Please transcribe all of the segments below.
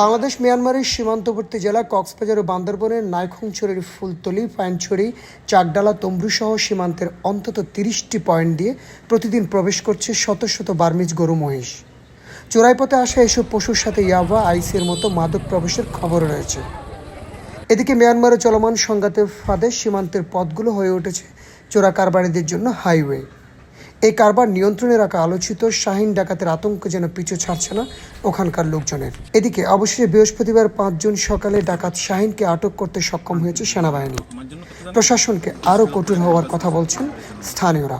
বাংলাদেশ, মিয়ানমারের সীমান্তবর্তী জেলা কক্সবাজার ও বান্দরবনের নাইখংছড়ির ফুলতলি, পাইনছড়ি, চাকডালা তম্বুসহ সীমান্তের অন্তত তিরিশটি পয়েন্ট দিয়ে প্রতিদিন প্রবেশ করছে শত শত বার্মিজ গরু, মহিষ। চোরাই পথে আসা এসব পশুর সাথে ইয়াবা, আইসের মতো মাদক প্রবেশের খবর রয়েছে। এদিকে মিয়ানমারে চলমান সংঘাতের ফাঁদে সীমান্তের পথগুলো হয়ে উঠেছে চোরা কারবারিদের জন্য হাইওয়ে। এই কারবার নিয়ন্ত্রণে রাখা আলোচিত, শাহিন ডাকাতের আতঙ্ক যেন পিছু ছাড়ছে না ওখানকার লোকজনের। এদিকে অবশেষে বৃহস্পতিবার পাঁচজন সকালে ডাকাত শাহিনকে আটক করতে সক্ষম হয়েছে সেনাবাহিনী। প্রশাসনকে আরও কঠোর হওয়ার কথা বলছেন স্থানীয়রা।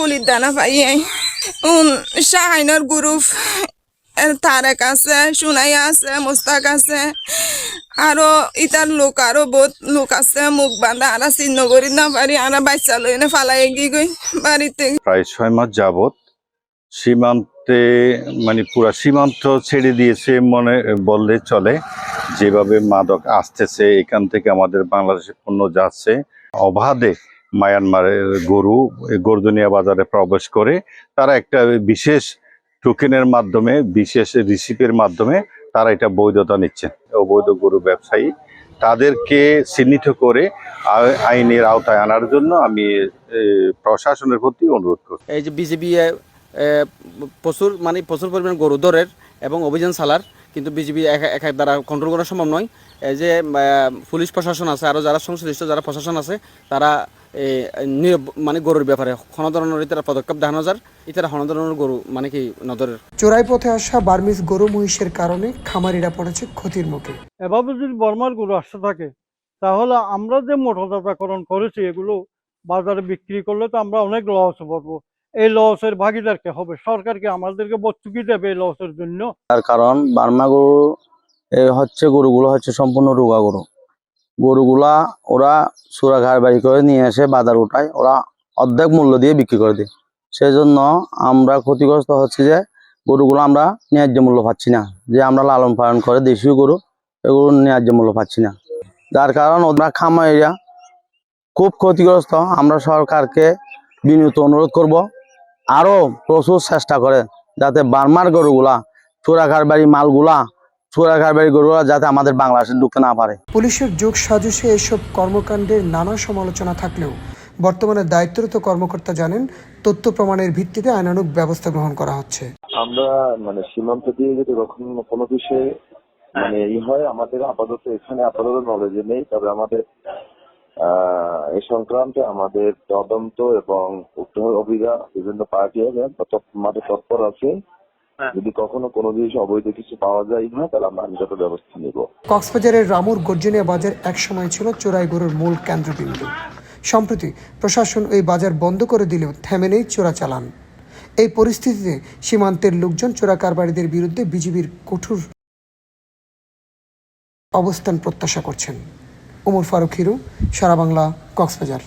গুলির দানা পাইয়ে শাহিনার গ্রুপ তারেক আছে সুনাই আছে, মোস্তাক আছে, আরও ইতার লোক, আরও বহুত লোক আছে, মুখ বান্ধা, আরা চিহ্ন করি না পারি আরা বাচ্চা লই এনে ফালাই গিয়ে গই বাড়িতে। প্রায় ছয় মাস যাবত সীমান্তে মানে পুরা সীমান্ত ছেড়ে দিয়েছে মনে, বললে চলে। যেভাবে মাদক আসতেছে, এখান থেকে আমাদের বাংলাদেশে পণ্য যাচ্ছে। অবাধে মায়ানমারের গরু, গর্দনিয়া বাজারে প্রবেশ করে, তারা একটা বিশেষ টোকেনের মাধ্যমে, বিশেষ রিসিপের মাধ্যমে তারা এটা বৈধতা নিচ্ছে। অবৈধ গরু ব্যবসায়ী তাদেরকে চিহ্নিত করে আইনের আওতায় আনার জন্য আমি প্রশাসনের প্রতি অনুরোধ করছি। এই যে বিজেপি প্রচুর মানে প্রচুর পরিমাণ গরু দরের এবং অভিযান চালার, কিন্তু বিজেপি এক এক দ্বারা কন্ট্রোল করা সম্ভব নয়। এই যে পুলিশ প্রশাসন আছে আরও যারা সংশ্লিষ্ট, যারা প্রশাসন আছে, তারা মানে গরুর ব্যাপারে। কোনো ধরনের ইতারা পদক্ষেপ দেখানো যার। ইতারা কোনো ধরনের গরু মানে কি নজরের চোরাই পথে আসা বার্মিজ গরু মহিষের কারণে খামারিরা পড়েছে ক্ষতির মুখে। এভাবে যদি বর্মার গরু আসতে থাকে তাহলে আমরা যে মোটরজাতকরণ করেছি এগুলো বাজারে বিক্রি করলে তো আমরা অনেক লস পড়ব এই লসের ভাগিদারকে হবে? সরকারকে আমাদেরকে ভর্তুকি দেবে এই লসের জন্য। তার কারণ বার্মা গরু এ হচ্ছে গরুগুলো হচ্ছে সম্পূর্ণ রোগা গরু। গরুগুলা ওরা সুরা ঘাড় বাড়ি করে নিয়ে এসে বাজার উঠায়। ওরা অর্ধেক মূল্য দিয়ে বিক্রি করে দেয়। সেজন্য আমরা ক্ষতিগ্রস্ত হচ্ছে যে গরুগুলো আমরা ন্যায্য মূল্য পাচ্ছি না। যে আমরা লালন পালন করে দেশীয় গরু, এগুলো ন্যায্য মূল্য পাচ্ছি না। যার কারণ ওরা খামারিরা খুব ক্ষতিগ্রস্ত। আমরা সরকারকে বিনীত অনুরোধ করব, আরও প্রচুর চেষ্টা করে যাতে বার্মার গরুগুলা চোরাঘার বাড়ি মালগুলা যাতে আমাদের বাংলাদেশে ঢুকতে না পারে। পুলিশের যোগ সাজসে এসব কর্মকাণ্ডের নানা সমালোচনা থাকলেও বর্তমানে দায়িত্বরত কর্মকর্তা জানেন তথ্য প্রমাণের ভিত্তিতে আইনানুগ ব্যবস্থা গ্রহণ করা হচ্ছে। আমরা মানে সীমান্ত দিয়ে যদি কখনো কোনো বিষয়ে মানে ই হয় আমাদের আপাতত এখানে আপাতত নলেজে নেই তবে আমাদের আহ এ সংক্রান্তে আমাদের তদন্ত এবং উদ্ধার অভিযান বিভিন্ন পার্টি আছে মাঠে তৎপর আছে। যদি কখনো কোনো জিনিস অবৈধ কিছু পাওয়া যায় না তাহলে আমরা আইনগত ব্যবস্থা নিব। কক্সবাজারের রামুর গর্জনিয়া বাজার একসময় ছিল চোরাই গরুর মূল কেন্দ্রবিন্দু। সম্প্রতি প্রশাসন ওই বাজার বন্ধ করে দিলেও থেমে নেই চোরা চালান। এই পরিস্থিতিতে সীমান্তের লোকজন চোরা কারবারিদের বিরুদ্ধে বিজিবির কঠোর অবস্থান প্রত্যাশা করছেন। ওমর ফারুক হিরু সারা বাংলা কক্সবাজার।